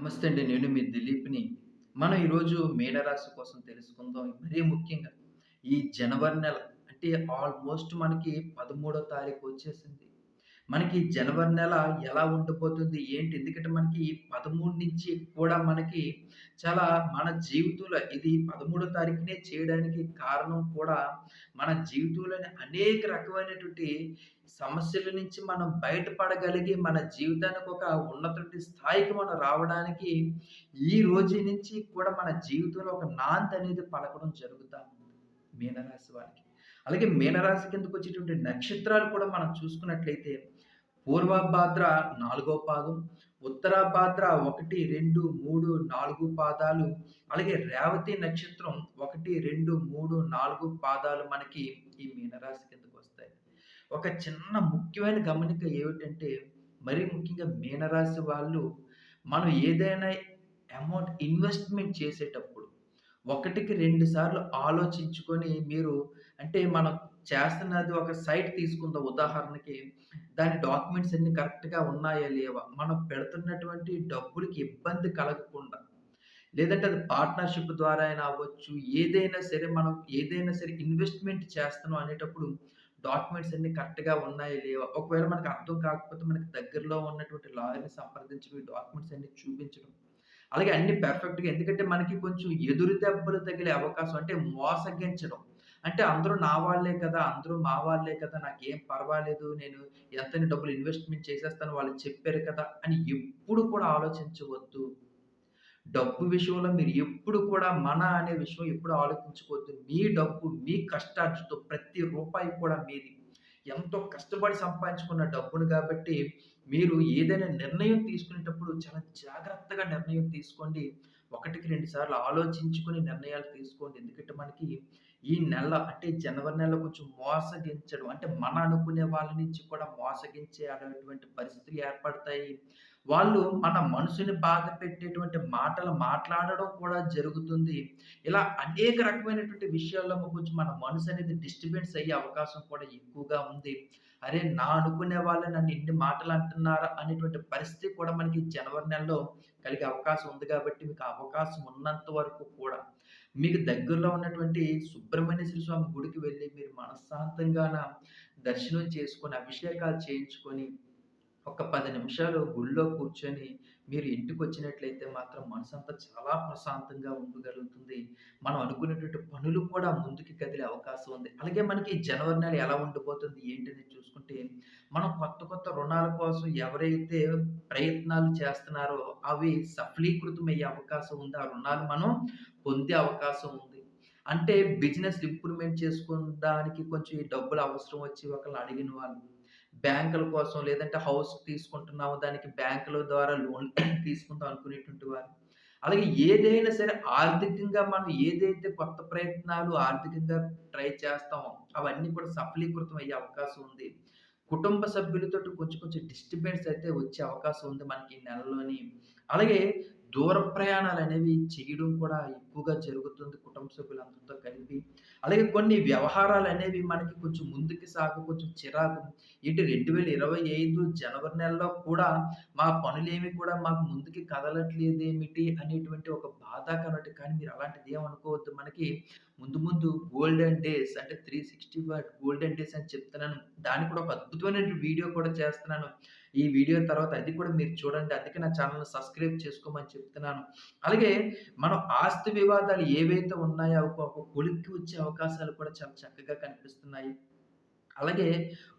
నమస్తే అండి. నేను మీ దిలీప్‌ని. మనం ఈరోజు మీనరాశి కోసం తెలుసుకుందాం. మరీ ముఖ్యంగా ఈ జనవరి నెల అంటే ఆల్మోస్ట్ మనకి 13 తారీఖు వచ్చేసింది. మనకి జనవరి నెల ఎలా ఉండబోతుంది? ఏంటి? ఎందుకంటే మనకి 13 నుంచి కూడా మనకి చాలా మన జీవితంలో ఇది 13 తారీఖునే చేయడానికి కారణం కూడా మన జీవితంలోని అనేక రకమైనటువంటి సమస్యల నుంచి మనం బయటపడగలిగి మన జీవితానికి ఒక ఉన్నతమైన స్థాయికి మనం రావడానికి ఈ రోజు నుంచి కూడా మన జీవితంలో ఒక నాంత అనేది పలకడం జరుగుతా ఉంది మీనరాశి వారికి. అలాగే మీనరాశి కిందకు వచ్చేటువంటి నక్షత్రాలు కూడా మనం చూసుకున్నట్లయితే పూర్వభాద్ర నాలుగో పాదం, ఉత్తరాభాద్ర 1, 2, 3, 4 పాదాలు, అలాగే రేవతి నక్షత్రం 1, 2, 3, 4 పాదాలు మనకి ఈ మీనరాశి కిందకు వస్తాయి. ఒక చిన్న ముఖ్యమైన గమనిక ఏమిటంటే, మరీ ముఖ్యంగా మీనరాశి వాళ్ళు మనం ఏదైనా అమౌంట్ ఇన్వెస్ట్‌మెంట్ చేసేటప్పుడు ఒకటికి రెండు సార్లు ఆలోచించుకొని మీరు అంటే మనం చేస్తున్నది ఒక సైట్ తీసుకుందాం ఉదాహరణకి. దాని డాక్యుమెంట్స్ అన్ని కరెక్ట్‌గా ఉన్నాయా? లేవా? మనం పెడుతున్నటువంటి డబ్బులకి ఇబ్బంది కలగకుండా, లేదంటే అది పార్ట్నర్‌షిప్ ద్వారా అయినా అవ్వచ్చు. ఏదైనా సరే మనం ఏదైనా సరే ఇన్వెస్ట్‌మెంట్ చేస్తున్నాం అనేటప్పుడు డాక్యుమెంట్స్ అన్ని కరెక్ట్‌గా ఉన్నాయా? లేవా? ఒకవేళ మనకు అర్థం కాకపోతే మనకి దగ్గరలో ఉన్నటువంటి లాయర్‌ని సంప్రదించడం, ఈ డాక్యుమెంట్స్ అన్నీ చూపించడం. అలాగే అన్ని పెర్ఫెక్ట్గా ఎందుకంటే మనకి కొంచెం ఎదురు దెబ్బలు తగిలే అవకాశం అంటే మోసగించడం. అంటే అందరూ నా వాళ్ళే కదా! అందరూ మా వాళ్ళే కదా! నాకేం పర్వాలేదు. నేను ఎంతని డబ్బులు ఇన్వెస్ట్‌మెంట్ చేసేస్తాను. వాళ్ళు చెప్పారు కదా! అని ఎప్పుడు కూడా ఆలోచించవద్దు. డబ్బు విషయంలో మీరు ఎప్పుడు కూడా మన అనే విషయం ఎప్పుడు ఆలోచించుకోవద్దు. మీ డబ్బు, మీ కష్టార్జితో ప్రతి రూపాయి కూడా మీది. ఎంతో కష్టపడి సంపాదించుకున్న డబ్బును కాబట్టి మీరు ఏదైనా నిర్ణయం తీసుకునేటప్పుడు చాలా జాగ్రత్తగా నిర్ణయం తీసుకోండి. ఒకటికి రెండు సార్లు ఆలోచించుకుని నిర్ణయాలు తీసుకోండి. ఎందుకంటే మనకి ఈ నెల అంటే జనవరి నెలలో కొంచెం మోసగించడం అంటే మన అనుకునే వాళ్ళ నుంచి కూడా మోసగించే అనేటువంటి పరిస్థితులు ఏర్పడతాయి. వాళ్ళు మన మనసుని బాధ పెట్టేటువంటి మాటలు మాట్లాడడం కూడా జరుగుతుంది. ఇలా అనేక రకమైనటువంటి విషయాల్లో కొంచెం మన మనసు అనేది డిస్టర్బెన్స్ అయ్యే అవకాశం కూడా ఎక్కువగా ఉంది. అరే! నా అనుకునే వాళ్ళు నన్ను ఇన్ని మాటలు అంటున్నారా? అనేటువంటి పరిస్థితి కూడా మనకి జనవరి నెలలో కలిగే అవకాశం ఉంది కాబట్టి మీకు ఆ అవకాశం ఉన్నంత వరకు కూడా మీకు దగ్గరలో ఉన్నటువంటి సుబ్రహ్మణ్య స్వామి గుడికి వెళ్ళి మీరు మనశ్శాంతంగా దర్శనం చేసుకొని, అభిషేకాలు చేయించుకొని, ఒక పది నిమిషాలు గుళ్ళో కూర్చొని మీరు ఇంటికి వచ్చినట్లయితే మాత్రం మనసంతా చాలా ప్రశాంతంగా ఉండగలుగుతుంది. మనం అనుకునేటువంటి పనులు కూడా ముందుకు కదిలే అవకాశం ఉంది. అలాగే మనకి జనవరి నెల ఎలా ఉండిపోతుంది ఏంటనేది చూసుకుంటే, మనం కొత్త కొత్త రుణాల కోసం ఎవరైతే ప్రయత్నాలు చేస్తున్నారో అవి సఫలీకృతమయ్యే అవకాశం ఉంది. ఆ రుణాలు మనం పొందే అవకాశం ఉంది. అంటే బిజినెస్ ఇంప్రూవ్‌మెంట్ చేసుకోవడానికి కొంచెం ఈ డబ్బులు అవసరం వచ్చి ఒకళ్ళు అడిగిన వాళ్ళు, బ్యాంకుల కోసం లేదంటే హౌస్ తీసుకుంటున్నాము దానికి బ్యాంకుల ద్వారా లోన్ తీసుకుందాం అనుకునేటువంటి వారు. అలాగే ఏదైనా సరే ఆర్థికంగా మనం ఏదైతే కొత్త ప్రయత్నాలు ఆర్థికంగా ట్రై చేస్తామో అవన్నీ కూడా సఫలీకృతం అయ్యే అవకాశం ఉంది. కుటుంబ సభ్యులతో కొంచెం కొంచెం డిస్టర్బెన్స్ అయితే వచ్చే అవకాశం ఉంది మనకి ఈ నెలలోని. అలాగే దూర ప్రయాణాలు అనేవి చేయడం కూడా ఎక్కువగా జరుగుతుంది కుటుంబ సభ్యులందరితో కలిపి. అలాగే కొన్ని వ్యవహారాలు అనేవి మనకి కొంచెం ముందుకు సాగు కొంచెం చిరాకు ఏటి రెండు వేల ఇరవై ఐదు జనవరి నెలలో కూడా మా పనులేమి కూడా మాకు ముందుకి కదలట్లేదు ఏమిటి అనేటువంటి ఒక బాధాకరమైనటి కానీ మీరు అలాంటిది ఏమనుకోవద్దు మనకి ముందు ముందు గోల్డెన్ డేస్ అంటే 365 గోల్డెన్ డేస్ అని చెప్తున్నాను. దానికి కూడా ఒక అద్భుతమైన వీడియో కూడా చేస్తున్నాను. ఈ వీడియో తర్వాత అది కూడా మీరు చూడండి. అందుకే నా ఛానెల్‌ని సబ్స్క్రైబ్ చేసుకోమని చెప్తున్నాను. అలాగే మనం ఆస్తి వివాదాలు ఏవైతే ఉన్నాయో అవి ఒక కొలిక్కి వచ్చే అవకాశాలు కూడా చాలా చక్కగా కనిపిస్తున్నాయి. అలాగే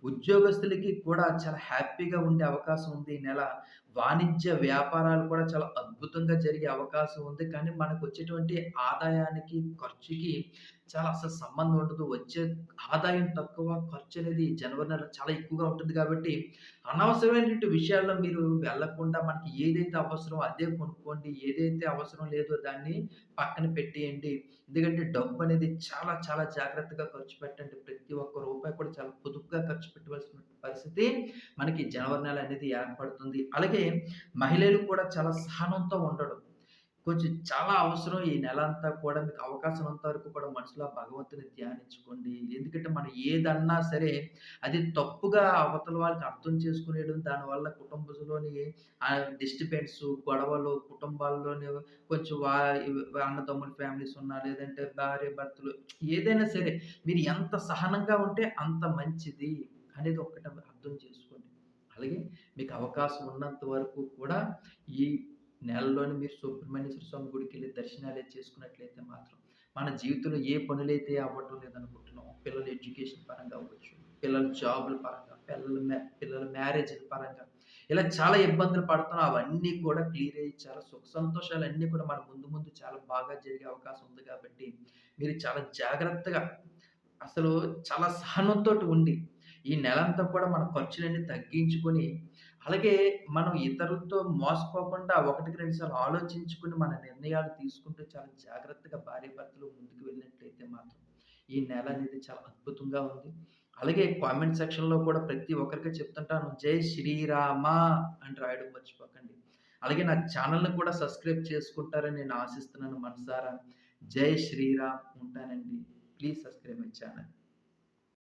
ఉద్యోగస్తులకి కూడా చాలా హ్యాపీగా ఉండే అవకాశం ఉంది ఈ నెల. వాణిజ్య వ్యాపారాలు కూడా చాలా అద్భుతంగా జరిగే అవకాశం ఉంది. కానీ మనకొచ్చేటువంటి ఆదాయానికి, ఖర్చుకి చాలా అసలు సంబంధం ఉండదు. వచ్చే ఆదాయం తక్కువ, ఖర్చు అనేది జనవరి నెల చాలా ఎక్కువగా ఉంటుంది కాబట్టి, అనవసరమైనటువంటి విషయాల్లో మీరు వెళ్ళకుండా మనకి ఏదైతే అవసరమో అదే కొనుక్కోండి. ఏదైతే అవసరం లేదో దాన్ని పక్కన పెట్టేయండి. ఎందుకంటే డబ్బు అనేది చాలా చాలా జాగ్రత్తగా ఖర్చు పెట్టండి. ప్రతి ఒక్క రూపాయి కూడా చాలా పొదుపుగా ఖర్చు పెట్టవలసిన పరిస్థితి మనకి జనవరి నెల అనేది ఏర్పడుతుంది. అలాగే మహిళలు కూడా చాలా సహనంతో ఉండడం. కొంచెం చాలా అవసరం ఈ నెల అంతా కూడా మీకు అవకాశం ఉన్నంత వరకు కూడా మనసులో భగవంతుని ధ్యానించుకోండి. ఎందుకంటే మనం ఏదన్నా సరే అది తప్పుగా అవతల వాళ్ళకి అర్థం చేసుకునేయడం, దానివల్ల కుటుంబంలోని ఆహ్, డిస్టర్బెన్స్, గొడవలు, కుటుంబాల్లోని కొంచెం వా అన్నదమ్ముల ఫ్యామిలీస్ ఉన్నా, లేదంటే భార్య భర్తలు ఏదైనా సరే మీరు ఎంత సహనంగా ఉంటే అంత మంచిది అనేది ఒక్కటి అర్థం చేసుకోండి. అలాగే మీకు అవకాశం ఉన్నంత వరకు కూడా ఈ నెలలోనే మీరు సుబ్రహ్మణ్యేశ్వర స్వామి గుడికెళ్ళి దర్శనాలు చేసుకున్నట్లయితే మాత్రం, మన జీవితంలో ఏ పనులైతే అవ్వటం లేదనుకుంటున్నాం పిల్లల ఎడ్యుకేషన్ పరంగా అవ్వచ్చు, పిల్లల జాబుల పరంగా, పిల్లల మ్యా పిల్లల మ్యారేజ్‌ల పరంగా, ఇలా చాలా ఇబ్బందులు పడుతున్నాం. అవన్నీ కూడా క్లియర్ అయ్యి చాలా సుఖ సంతోషాలు అన్నీ కూడా మన ముందు ముందు చాలా బాగా జరిగే అవకాశం ఉంది కాబట్టి, మీరు చాలా జాగ్రత్తగా అసలు చాలా సహనంతో ఉండి, ఈ నెలంతా కూడా మన ఖర్చులన్నీ తగ్గించుకొని, అలాగే మనం ఇతరులతో మోసపోకుండా ఒకటికి రెండు సార్లు ఆలోచించుకొని మన నిర్ణయాలు తీసుకుంటూ చాలా జాగ్రత్తగా భార్యాభర్తలు ముందుకు వెళ్ళినట్లయితే మాత్రం, ఈ నెల అనేది చాలా అద్భుతంగా ఉంది. అలాగే కామెంట్ సెక్షన్‌లో కూడా ప్రతి ఒక్కరికి చెప్తుంటాను. జై శ్రీరామ అని రాయడం మర్చిపోకండి. అలాగే నా ఛానల్ని కూడా సబ్స్క్రైబ్ చేసుకుంటారని నేను ఆశిస్తున్నాను మనసారా. జై శ్రీరామ్ ఉంటానండి. Please subscribe my channel